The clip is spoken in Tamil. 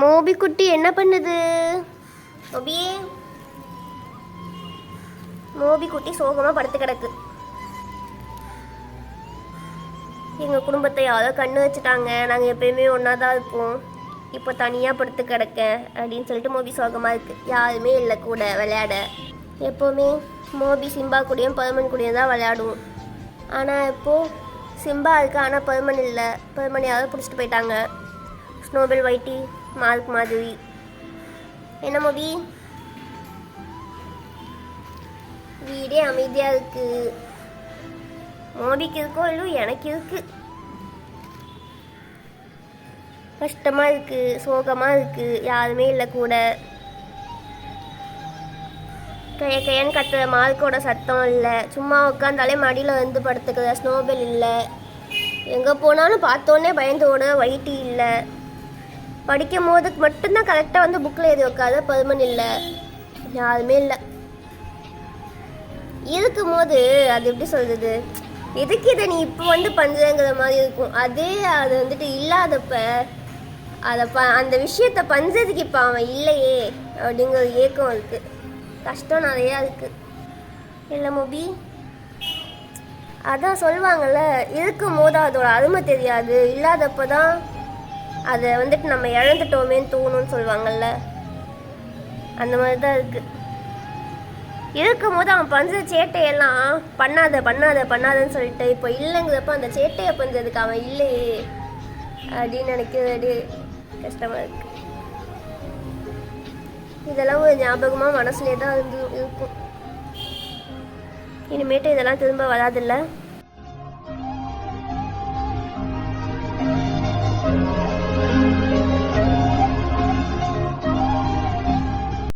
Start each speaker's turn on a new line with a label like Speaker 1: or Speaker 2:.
Speaker 1: மோபி குட்டி என்ன பண்ணுது? மோபி. மோபி குட்டி சோகமா படுத்து கிடக்கு. எங்க குடும்பத்தை யாரோ கண்ணு வச்சுட்டாங்க. நாங்க எப்பயுமே ஒன்றா தான் இருப்போம். இப்போ தனியா படுத்து கிடக்கேன் அப்படின்னு சொல்லிட்டு மோபி சோகமா இருக்கு. யாருமே இல்லை கூட விளையாட. எப்போவுமே மோபி சிம்பா கூடயும் பருமன் கூடயும் தான் விளையாடுவோம். ஆனால் இப்போது சிம்பா இருக்கு ஆனால் பருமன் இல்லை. பருமன் யாரோ பிடிச்சிட்டு போயிட்டாங்க. ஸ்னோபெல் வைட்டி. மார்க் மாதிரி. என்ன மோபி? வீடே அமைதியா இருக்கு. மோடிக்கு இருக்கோ இல்லையோ எனக்கு இருக்கு. கஷ்டமா இருக்கு சோகமா இருக்கு யாருமே இல்லை கூட. கைய கையன்னு கத்துற மார்க்கோட சத்தம் இல்லை. சும்மா உட்காந்தாலே மடியில் வந்து படுத்துக்கிற ஸ்னோபெல் இல்லை. எங்கே போனாலும் பார்த்தோன்னே பயந்து ஓட வைட்டி இல்லை. படிக்கும் போது மட்டும்தான் கரெக்டாக வந்து புக்கில் எழுதி உட்காத பருமன் இல்லை. யாருமே இல்லை. இருக்கும் போது அது எப்படி சொல்கிறது எதுக்கு இதை நீ இப்போ வந்து பண்றங்கிற மாதிரி இருக்கும். அதே அது வந்துட்டு இல்லாதப்ப அதை ப அந்த விஷயத்த பண்ணுறதுக்கு இப்போ அவன் இல்லையே அப்படிங்கிற ஒரு ஏக்கம் இருக்குது கஷ்டம் நிறையா இருக்குது இல்லை மோபி? அதான் சொல்லுவாங்கள்ல இருக்கும் போது அதோட அருமை தெரியாது. இல்லாதப்ப தான் அதை வந்துட்டு நம்ம இழந்துட்டோமேன்னு தோணும்னு சொல்லுவாங்கள்ல அந்த மாதிரி தான் இருக்குது இருக்கும் போது அவன் பஞ்ச சேட்டையெல்லாம் பண்ணாத பண்ணாத பண்ணாதன்னு சொல்லிட்டு இப்போ இல்லைங்கிறப்ப அந்த சேட்டையை பஞ்சதுக்கு அவன் இல்லையே அப்படின்னு நினைக்கிறது கஷ்டமாக இருக்கு. இதெல்லாம் ஒரு ஞாபகமாக மனசுலேயே தான் இருந்து இருக்கும். இனிமேட்டு இதெல்லாம் திரும்ப வராதில்லை?